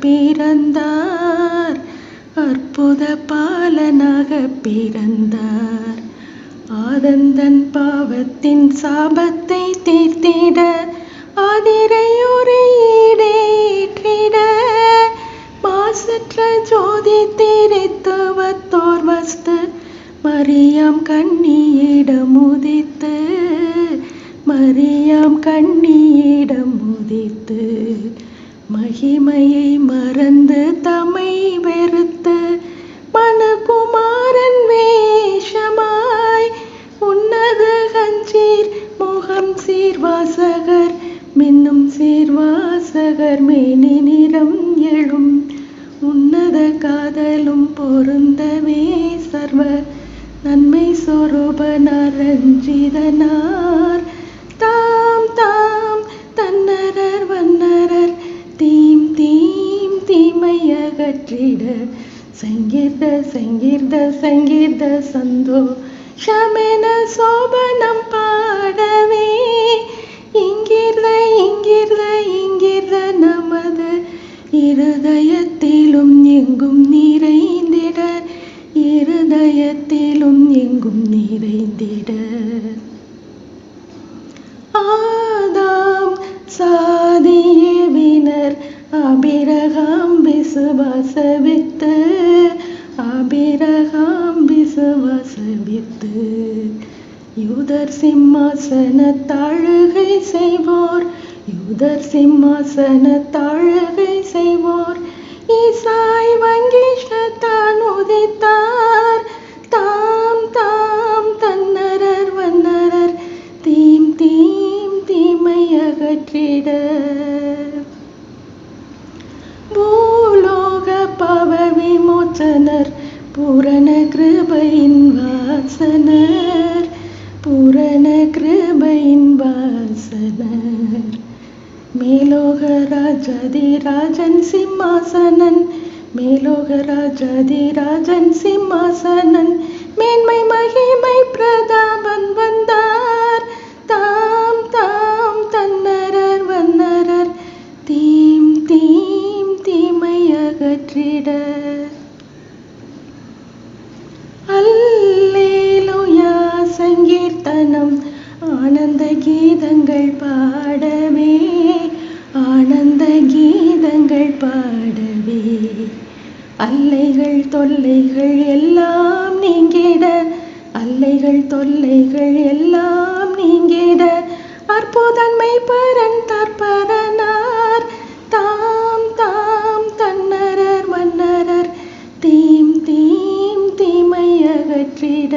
பிறந்தார். அற்புத பாலனாக பிறந்தார். ஆதந்தன் பாவத்தின் சாபத்தை தீர்த்திட ஆதிரையுரையீடேற்றிட மாசற்ற ஜோதி தீரித்துவத்தோர் வஸ்து மரியாம் கண்ணியிடம் உதித்து மரியாம் கண்ணியிடம் மகிமையை மறந்து தமை வெறுத்து மனுகுமாரன் வேஷமாய் உன்னத கஞ்சீர் முகம் சீர்வாசகர் மின்னும் சீர்வாசகர் மேனி நிறம் எழும். உன்னத காதலும் பொருந்தவே சர்வ நன்மை சொரூபனார் ரஞ்சிதனார் அகற்றிட சங்கீர்த சங்கீர்த சங்கீர்த சந்தோ ஷமென சோபனம் பாடவே. இங்கிருத இங்கிருத இங்கிருத நமது இருதயத்திலும் எங்கும் நிறைந்திட. இருதயத்திலும் எங்கும் நிறைந்திட. அபிரகாம் விசுவாசவித்து அபிரகாம் விசுவாசவித்து யூதர் சிம்மாசன தாழுகை செய்வோர் யூதர் சிம்மாசன தாழுகை செய்வோர். ஈசாய் வங்கிஷ்டத்தான் உதித்தார். தாம் தாம் தன்னரர் வன்னரர் தீம் தீம் தீமை அகற்றிட. வாசனர் பூரண கிருபையின் வாசனர் பூரண கிருபையின் வாசனர். மேலோக ராஜாதி ராஜன் சிம்மாசனன் மேலோக ராஜாதி ராஜன் சிம்மாசனன் மேன்மை மகிமை பிரதாபன் வந்தார். தாம் தாம் தன்னரர் வன்னரர் தீம் தீம் தீமை அகற்றிட கீர்த்தனம் ஆனந்த கீதங்கள் பாடவே ஆனந்த கீதங்கள் பாடவே. அல்லைகள் தொல்லைகள் எல்லாம் நீங்கிட அல்லைகள் தொல்லைகள் எல்லாம் நீங்கிட அற்புதன்மை பரன் தற்பரனார். தாம் தாம் தன்னரர் மன்னரர் தீம் தீம் தீமை அகற்றிட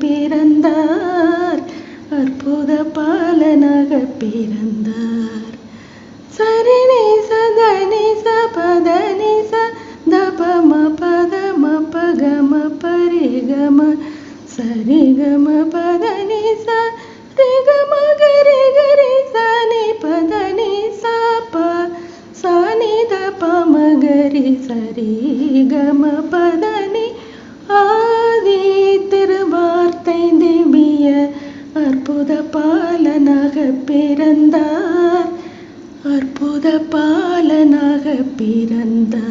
பிறந்தார். அற்புத பாலனாக பிறந்தார். சரினி சதனி சபதனி ச தபம பதம பகம பரிகம சரிகம பதனி ச ரிகம கரி கரி சனி பதனி ச சனி தபம கரி சரி கம பதனி பாலனாக பிறந்தார். அற்புத பாலனாக பிறந்தார்.